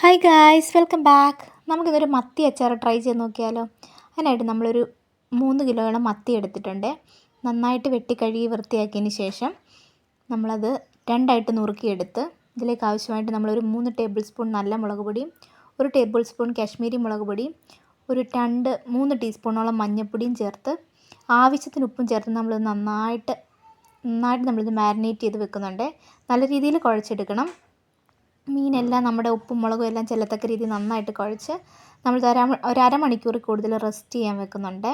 Hi guys welcome back നമുക്കിതൊരു മത്തി അച്ചാർ ട്രൈ ചെയ്ത് നോക്കിയാലോ? അതിനായിട്ട് നമ്മളൊരു മൂന്ന് കിലോയോളം മത്തി എടുത്തിട്ടുണ്ട്. നന്നായിട്ട് വെട്ടി കഴുകി വൃത്തിയാക്കിയതിന് ശേഷം നമ്മളത് രണ്ടായിട്ട് നുറുക്കിയെടുത്ത് ഇതിലേക്ക് ആവശ്യമായിട്ട് നമ്മളൊരു മൂന്ന് ടേബിൾ സ്പൂൺ നല്ല മുളക് പൊടിയും ഒരു ടേബിൾ സ്പൂൺ കാശ്മീരി മുളക് പൊടിയും ഒരു രണ്ട് മൂന്ന് ടീസ്പൂണോളം മഞ്ഞൾപ്പൊടിയും ചേർത്ത് ആവശ്യത്തിന് ഉപ്പും ചേർത്ത് നമ്മൾ നന്നായിട്ട് നന്നായിട്ട് നമ്മളിത് മാരിനേറ്റ് ചെയ്ത് വെക്കുന്നുണ്ട്. നല്ല രീതിയിൽ കുഴച്ചെടുക്കണം. മീനെല്ലാം നമ്മുടെ ഉപ്പും മുളകും എല്ലാം ചെല്ലത്തക്ക രീതി നന്നായിട്ട് കുഴച്ച് നമ്മൾ ഒരു ഒരു അരമണിക്കൂർ കൂടുതൽ റെസ്റ്റ് ചെയ്യാൻ വെക്കുന്നുണ്ട്.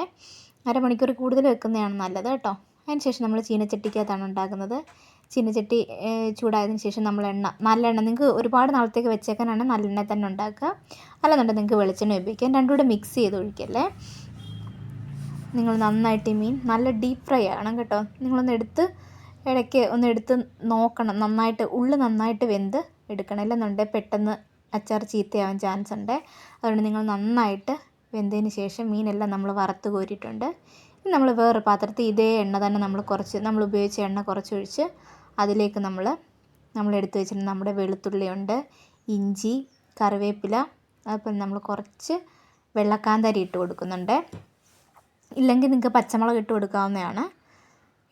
അരമണിക്കൂർ കൂടുതൽ വെക്കുന്നതാണ് നല്ലത് കേട്ടോ. അതിന് ശേഷം നമ്മൾ ചീനച്ചട്ടിക്കകത്താണ് ഉണ്ടാക്കുന്നത്. ചീനച്ചട്ടി ചൂടായതിന് ശേഷം നമ്മൾ എണ്ണ നല്ലെണ്ണ നിങ്ങൾക്ക് ഒരുപാട് നാളത്തേക്ക് വെച്ചേക്കാനാണ് നല്ലെണ്ണ തന്നെ ഉണ്ടാക്കുക. അല്ലെന്നുണ്ടെങ്കിൽ നിങ്ങൾക്ക് വെളിച്ചെണ്ണ ഉപയോഗിക്കാം. രണ്ടും കൂടെ മിക്സ് ചെയ്ത് ഒഴിക്കല്ലേ. നിങ്ങൾ നന്നായിട്ട് മീൻ നല്ല ഡീപ്പ് ഫ്രൈ ആകണം കേട്ടോ. നിങ്ങളൊന്ന് എടുത്ത് ഇടയ്ക്ക് ഒന്ന് എടുത്ത് നോക്കണം. നന്നായിട്ട് ഉള്ളു നന്നായിട്ട് വെന്ത് എടുക്കണം അല്ലെന്നുണ്ടെങ്കിൽ പെട്ടെന്ന് അച്ചാർ ചീത്തയാവാൻ ചാൻസ് ഉണ്ട്. അതുകൊണ്ട് നിങ്ങൾ നന്നായിട്ട് വെന്തതിന് ശേഷം മീനെല്ലാം നമ്മൾ വറുത്ത് കോരിയിട്ടുണ്ട്. ഇനി നമ്മൾ വേറൊരു പാത്രത്തിൽ ഇതേ എണ്ണ തന്നെ നമ്മൾ കുറച്ച് നമ്മൾ ഉപയോഗിച്ച എണ്ണ കുറച്ചൊഴിച്ച് അതിലേക്ക് നമ്മൾ നമ്മൾ എടുത്ത് വെച്ചിട്ടുണ്ട് നമ്മുടെ വെളുത്തുള്ളിയുണ്ട് ഇഞ്ചി കറിവേപ്പില അതുപോലെ നമ്മൾ കുറച്ച് വെള്ളക്കാന്താരി ഇട്ട് കൊടുക്കുന്നുണ്ട്. ഇല്ലെങ്കിൽ നിങ്ങൾക്ക് പച്ചമുളക് ഇട്ട് കൊടുക്കാവുന്നതാണ്.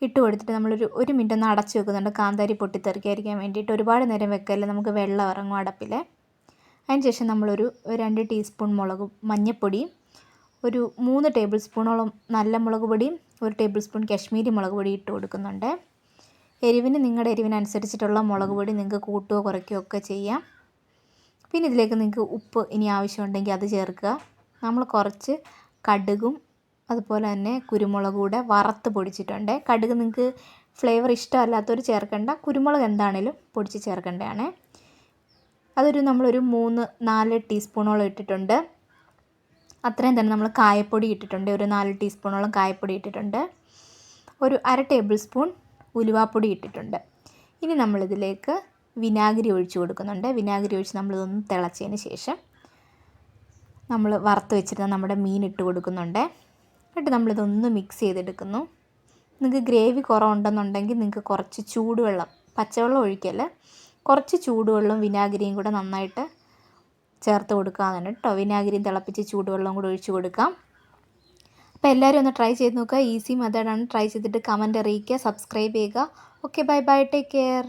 ഇട്ട് കൊടുത്തിട്ട് നമ്മളൊരു ഒരു മിനിറ്റ് ഒന്ന് അടച്ച് വെക്കുന്നുണ്ട്. കാന്താരി പൊട്ടിത്തെറിക്കാതിരിക്കാൻ വേണ്ടിയിട്ട് ഒരുപാട് നേരം വെക്കല്ലേ? നമുക്ക് വെള്ളം ഇറങ്ങും അടപ്പിൽ. അതിന് ശേഷം നമ്മളൊരു രണ്ട് ടീസ്പൂൺ മുളക് മഞ്ഞൾപ്പൊടിയും ഒരു മൂന്ന് ടേബിൾ സ്പൂണോളം നല്ല മുളക് പൊടിയും ഒരു ടേബിൾ സ്പൂൺ കാശ്മീരി മുളക് പൊടി ഇട്ട് കൊടുക്കുന്നുണ്ട്. എരിവിന് നിങ്ങളുടെ എരിവിനനുസരിച്ചിട്ടുള്ള മുളക് പൊടി നിങ്ങൾക്ക് കൂട്ടുകയോ കുറയ്ക്കുകയോ ഒക്കെ ചെയ്യാം. പിന്നെ ഇതിലേക്ക് നിങ്ങൾക്ക് ഉപ്പ് ഇനി ആവശ്യമുണ്ടെങ്കിൽ അത് ചേർക്കുക. നമ്മൾ കുറച്ച് കടുകും അതുപോലെ തന്നെ കുരുമുളക് കൂടെ വറുത്ത് പൊടിച്ചിട്ടുണ്ട്. കടുക് നിങ്ങൾക്ക് ഫ്ലേവർ ഇഷ്ടമല്ലാത്തവർ ചേർക്കേണ്ട. കുരുമുളക് എന്താണേലും പൊടിച്ച് ചേർക്കേണ്ടതാണ്. അതൊരു നമ്മളൊരു മൂന്ന് നാല് ടീസ്പൂണോളം ഇട്ടിട്ടുണ്ട്. അത്രയും തന്നെ നമ്മൾ കായപ്പൊടി ഇട്ടിട്ടുണ്ട്. ഒരു നാല് ടീസ്പൂണോളം കായപ്പൊടി ഇട്ടിട്ടുണ്ട്. ഒരു അര ടേബിൾ സ്പൂൺ ഉലുവാപ്പൊടി ഇട്ടിട്ടുണ്ട്. ഇനി നമ്മളിതിലേക്ക് വിനാഗിരി ഒഴിച്ച് കൊടുക്കുന്നുണ്ട്. വിനാഗിരി ഒഴിച്ച് നമ്മളിതൊന്ന് തിളച്ചതിന് ശേഷം നമ്മൾ വറുത്ത് വെച്ചിരുന്ന നമ്മുടെ മീൻ ഇട്ട് കൊടുക്കുന്നുണ്ട്. എന്നിട്ട് നമ്മളിതൊന്ന് മിക്സ് ചെയ്തെടുക്കുന്നു. നിങ്ങൾക്ക് ഗ്രേവി കുറവുണ്ടെന്നുണ്ടെങ്കിൽ നിങ്ങൾക്ക് കുറച്ച് ചൂടുവെള്ളം പച്ചവെള്ളം ഒഴിക്കല്ലേ? കുറച്ച് ചൂടുവെള്ളവും വിനാഗിരിയും കൂടെ നന്നായിട്ട് ചേർത്ത് കൊടുക്കാവുന്നതാണ് കേട്ടോ വിനാഗിരിയും തിളപ്പിച്ച് ചൂടുവെള്ളവും കൂടെ ഒഴിച്ച് കൊടുക്കാം. അപ്പോൾ എല്ലാവരും ഒന്ന് ട്രൈ ചെയ്ത് നോക്കുക. ഈസി മെത്തേഡാണ് ട്രൈ ചെയ്തിട്ട് കമന്റ് അറിയിക്കുക. സബ്സ്ക്രൈബ് ചെയ്യുക. Okay bye bye take care